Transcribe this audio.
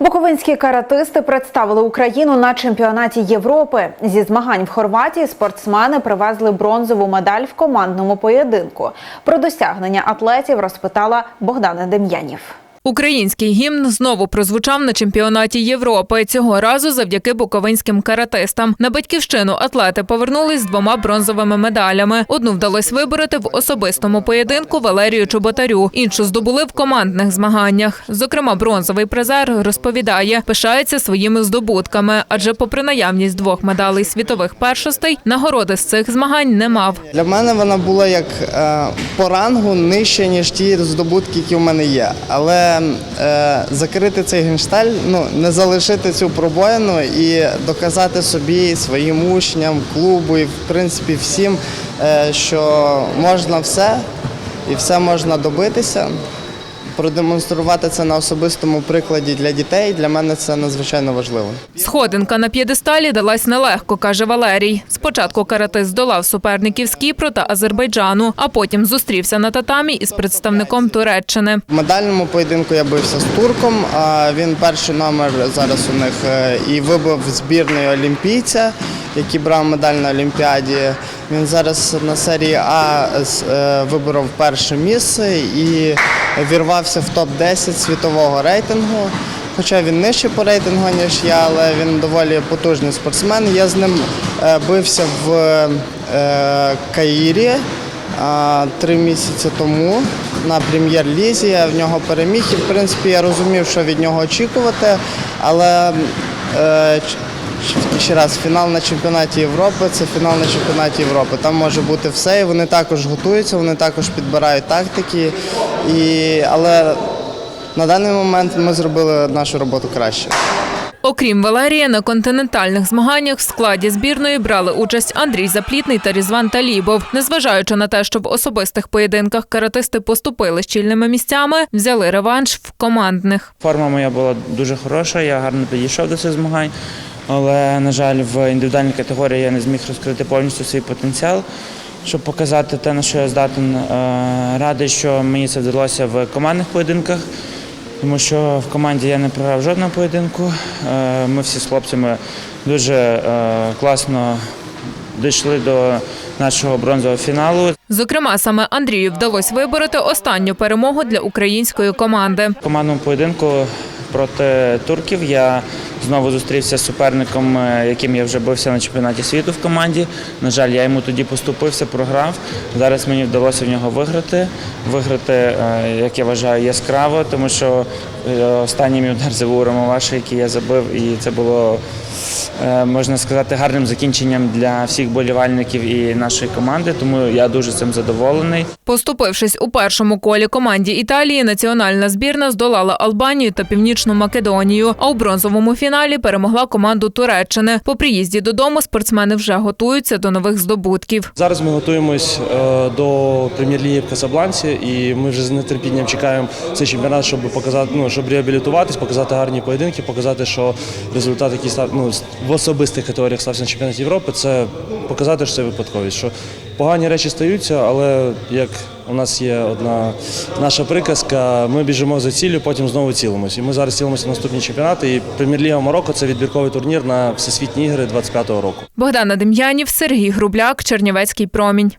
Буковинські каратисти представили Україну на чемпіонаті Європи. Зі змагань в Хорватії спортсмени привезли бронзову медаль в командному поєдинку. Про досягнення атлетів розпитала Богдана Дем'янів. Український гімн знову прозвучав на чемпіонаті Європи. Цього разу завдяки буковинським каратистам. На батьківщину атлети повернулись з двома бронзовими медалями. Одну вдалось вибороти в особистому поєдинку Валерію Чоботарю, іншу здобули в командних змаганнях. Зокрема, бронзовий призер розповідає, пишається своїми здобутками, адже, попри наявність двох медалей світових першостей, нагороди з цих змагань не мав. Для мене вона була як е, по рангу нижче, ніж ті здобутки, які в мене є. Але е, закрити цей геншталь, ну не залишити цю пробоїну і доказати собі, своїм учням, клубу і в принципі всім, е, що можна все і все можна добитися. Продемонструвати це на особистому прикладі для дітей для мене це надзвичайно важливо. Сходинка на п'єдесталі далась нелегко, каже Валерій. Спочатку каратист здолав суперників з Кіпру та Азербайджану, а потім зустрівся на татамі із представником Туреччини. В медальному поєдинку я бився з турком. а Він перший номер зараз у них е, і вибив збірної олімпійця, який брав медаль на Олімпіаді. Він зараз на серії А е, виборов перше місце і вірвався в топ-10 світового рейтингу. Хоча він нижче по рейтингу, ніж я, але він доволі потужний спортсмен. Я з ним е, бився в е, Каїрі три місяці тому на прем'єр-лізі. Я в нього переміг і в принципі я розумів, що від нього очікувати. Але е, ще раз, фінал на чемпіонаті Європи це фінал на чемпіонаті Європи. Там може бути все, і вони також готуються, вони також підбирають тактики. І, але на даний момент ми зробили нашу роботу краще. Окрім Валерія, на континентальних змаганнях в складі збірної брали участь Андрій Заплітний та Різван Талібов. Незважаючи на те, що в особистих поєдинках каратисти поступили щільними місцями, взяли реванш в командних. Форма моя була дуже хороша, я гарно підійшов до цих змагань, але, на жаль, в індивідуальній категорії я не зміг розкрити повністю свій потенціал, щоб показати те, на що я здатен. Е, Радий, що мені це вдалося в командних поєдинках, тому що в команді я не програв жодного поєдинку. Е, Ми всі з хлопцями дуже е, класно дійшли до нашого бронзового фіналу. Зокрема, саме Андрію вдалося вибороти останню перемогу для української команди. В командному поєдинку проти турків я знову зустрівся з суперником, е, яким я вже бився на чемпіонаті світу в команді. На жаль, я йому тоді поступився, програв. Зараз мені вдалося в нього виграти. Виграти, е, як я вважаю, яскраво, тому що е, останній мій удар забув Ромаваша, який я забив, і це було. Е, Можна сказати, гарним закінченням для всіх болівальників і нашої команди, тому я дуже цим задоволений. Поступившись у першому колі команді Італії, національна збірна здолала Албанію та Північну Македонію. А у бронзовому фіналі перемогла команду Туреччини. По приїзді додому спортсмени вже готуються до нових здобутків. Зараз ми готуємось е, до прем'єр-ліги в Касабланці, і ми вже з нетерпінням чекаємо цей чемпіонат, щоб показати, ну щоб реабілітуватись, показати гарні поєдинки, показати, що результат, який став ну, в особистих категоріях стався на чемпіонаті Європи, це показати, що це випадковість. Що погані речі стаються, але як у нас є одна наша приказка, ми біжимо за ціллю, потім знову цілимось. І ми зараз цілимося на наступні чемпіонати. І прем'єр-ліга Марокко це відбірковий турнір на всесвітні ігри 25-го року. Богдана Дем'янів, Сергій Грубляк, Чернівецький промінь.